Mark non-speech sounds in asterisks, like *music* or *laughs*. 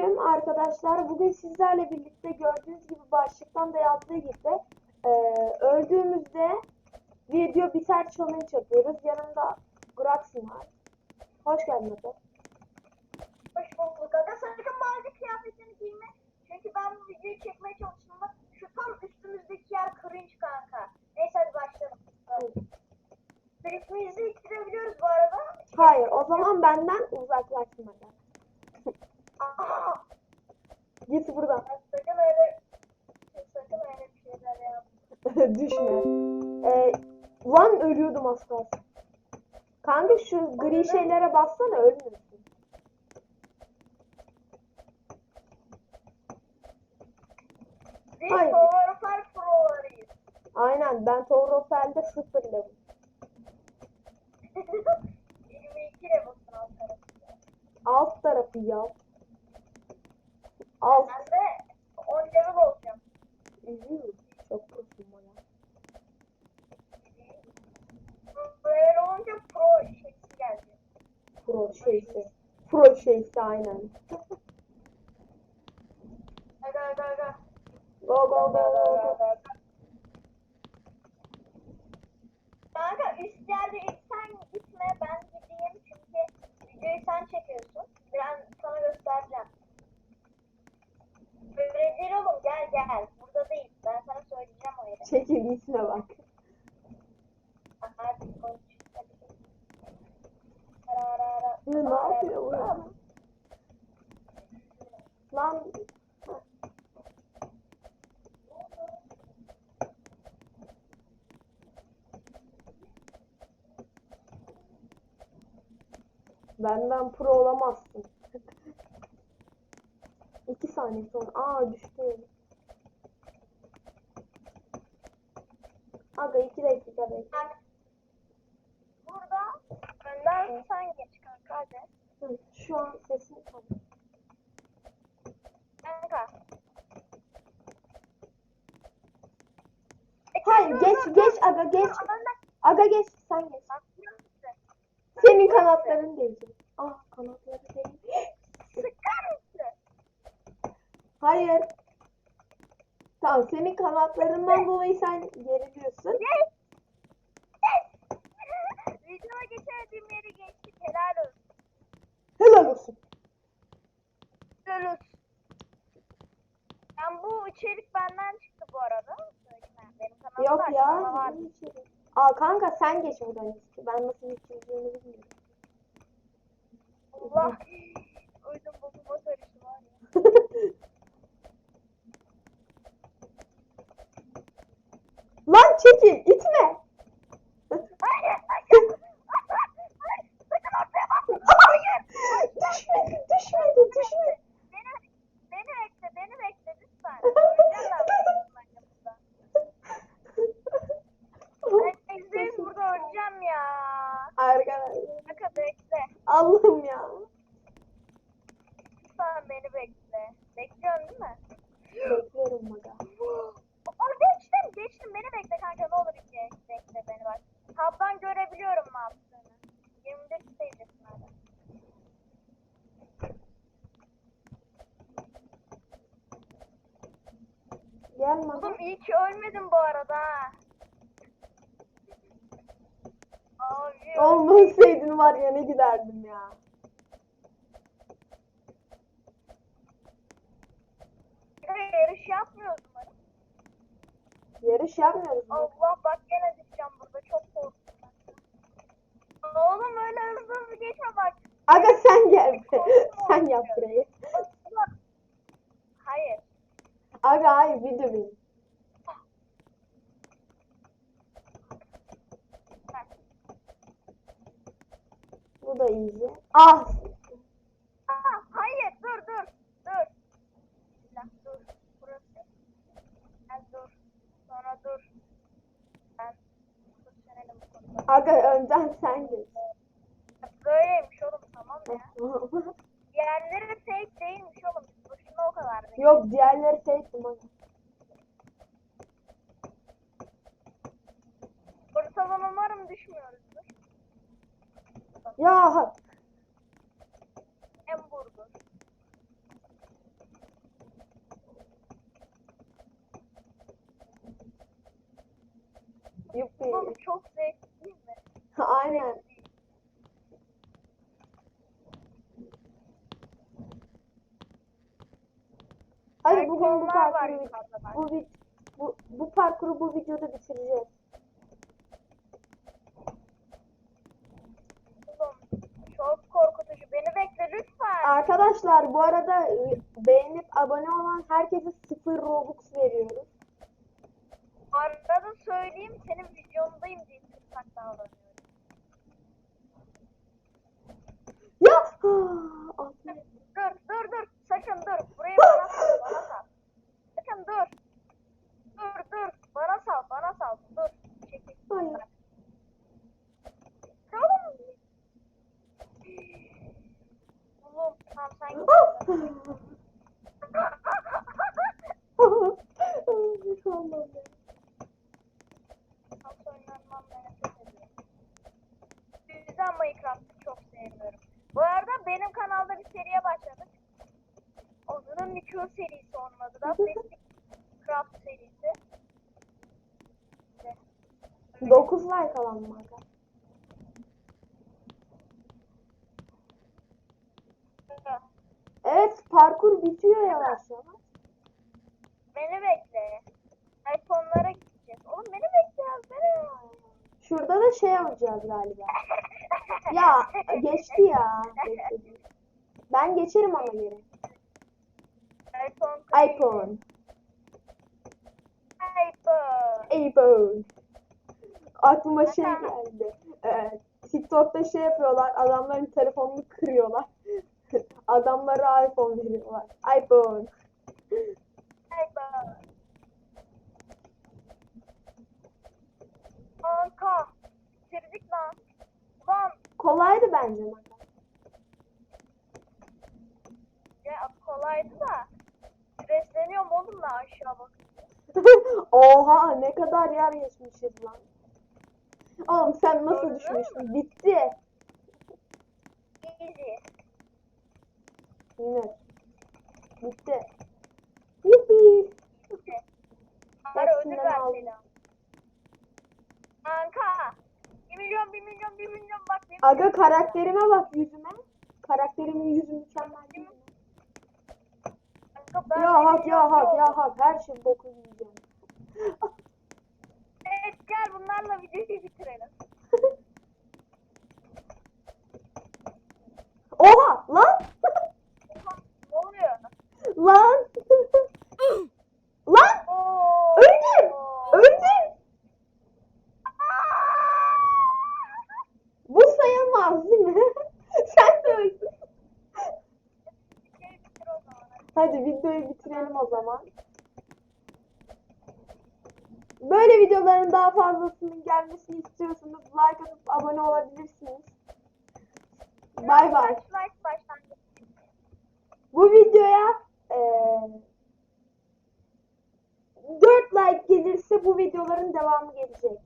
Selamünaleyküm arkadaşlar. Bugün sizlerle birlikte gördüğünüz gibi başlıktan da yazdığı gibi e, öldüğümüzde video biter challenge yapıyoruz. Yanımda Graxin var. Hoş geldin Ata. Hoş bulduk. Aga sakın mavi kıyafetini giyme. Çünkü ben bu videoyu çekmeye çalıştığımda şu tam üstümüzdeki yer cringe kanka. Neyse hadi başlayalım. Gripimizi ittirebiliyoruz bu arada. Hayır, o zaman benden. Aa, Git buradan. sakın öyle sakın öyle bir şeyler yapma. *laughs* Düşme. E, lan ölüyordum az kalsın. Kanka şu gri şeylere bassana ölmüyorsun. Biz Hayır. Powerful Pro'larıyız. Aynen ben Taurofel'de sıfır level. *laughs* 22 level'sın alt tarafında. Alt tarafı ya. Alt. Ben de 10 level olacağım. Üzüyor. Çok prosun bana. Böyle olunca pro şekli geldi. Pro şeysi. Pro şeysi aynen. Aga aga aga. Go go go go go. Kanka üst yerde ilk sen gitme ben gideyim çünkü videoyu sen çekiyorsun. Ben sana göstereceğim. Böyle değil oğlum gel. Burada değil. Ben sana söyleyeceğim o yeri. Çekil isme bak. Hadi konuş. Ara ara ara. Ya ne yapıyor bu ya? Lan Benden pro olamazsın. *laughs* İki saniye sonra. Aa düştü. İki dakika bekle. Burada önden sen geç kanka hadi. Hı, Şu an sesim tam. Kanka. E, Hayır geç geç aga geç. Aga geç sen geç. Senin kanatların değecek. Ah kanatları değil. Sıkar mısın? Hayır. Tamam senin kanatlarından dolayı sen geriliyorsun. Yes. Videoya geçemediğim yeri geçtik. Helal olsun. Helal olsun. Helal olsun. Ben bu içerik benden çıktı bu arada. Benim kanalımda Yok ya. var. Aa kanka sen geç buradan. Ben nasıl geçeceğini bilmiyorum. Allah. Uydum bozuma karıştı var ya. Lan çekil itme. Hayır. Hayır. Hayır. Sakın ortaya basma. Hayır. düşmedi düşmedi düşmedi. Beni, beni bekle. Beni bekle lütfen. Öleceğim ben bu yakında. Ben izleyin burada öleceğim ya. Arkadaşlar. Kanka bekle. Allah'ım ya. Lütfen beni bekle. Bekliyorsun değil mi? Bekliyorum aga. Aa geçtim geçtim beni bekle kanka ne olur geç bekle beni bak. Tabdan görebiliyorum ne yaptığını. 21 sayıcısın hala. Gelme. Oğlum iyi ki ölmedim bu arada. Abi. Olmasaydın var ya ne giderdim ya. Kanka, Yarış yapmıyoruz umarım. Yarış yapmıyoruz. mu? Allah bak gene düşeceğim burada çok korktum ben. Oğlum öyle hızlı hızlı geçme bak. Aga sen gel. *laughs* sen yap burayı. Bak. Hayır. Aga hayır video benim. Bu da easy. Ah! Aga önden sen git. Böyleymiş oğlum tamam ya. *laughs* diğerleri fake değilmiş oğlum. Boşuna o kadar değil. Yok diğerleri fake'ti bana. Bursadan umarım düşmüyoruzdur. Ya hem vurdu. Yuppi. Oğlum çok zevkli. Aynen. Hadi bugün bu parkuru bu, bu, bu parkuru bu videoda bitireceğiz. Çok korkutucu. Beni bekle lütfen. Arkadaşlar bu arada e, beğenip abone olan herkese 0 Robux veriyoruz. Arada söyleyeyim senin videondayım diye tırsak davranıyorum. Ya! Ah, Dur dur dur sakın dur. Burayı bana sal bana sal. Sakın dur. Dur dur. Bana sal bana sal. Dur. Çekil. Hayır. Bırak. Oğlum. Oğlum tamam sen git. Allah'ım. Nasıl oynanmam nefret ediyorum. Bu yüzden Minecraft'ı çok sevmiyorum. Bu arada benim kanalda bir seriye başladık. Adı Mikro serisi onun adı da. Craft serisi. İşte. 9 like alalım aga. Evet bitiyor yavaş yavaş. Beni bekle. iPhone'lara gideceğiz. Oğlum beni bekle ya. Beni. Şurada da şey yapacağız galiba. *laughs* Ya geçti ya. Geçti. Ben geçerim ama geri. iPhone. iPhone. iPhone. iPhone. Aklıma şey geldi. Ee, TikTok'ta şey yapıyorlar. Adamların telefonunu kırıyorlar. Adamlara iPhone veriyorlar. iPhone. iPhone. Kanka. Bitirdik lan. Lan. Kolaydı bence. Ya kolaydı da. Stresleniyorum oğlum ben aşağı bak. *laughs* Oha ne kadar yer geçmişiz lan. Oğlum sen nasıl Gördün mü? düşmüştün? Bitti. Easy. Yine. Bitti. Yuppi. Para ödül ver. Selam. Kanka. 1 milyon 1 milyon 1 milyon bak. 1 Aga milyon. karakterime bak yüzüme. Karakterimin yüzü mükemmel değil mi? Kanka ben Ya bir hak ya hak ya hak her şey boku yiyeceğim. Evet gel bunlarla videoyu bitirelim. Oha lan ne oluyor? lan lan Oo. öldüm öldüm. Bu sayılmaz değil mi? Sen de öldün. Videoyu bitir o zaman. Hadi videoyu bitirelim o zaman. Böyle videoların daha fazlasının gelmesini istiyorsanız like atıp abone olabilirsiniz. Bay bay. Bu videoya eee 4 like gelirse bu videoların devamı gelecek.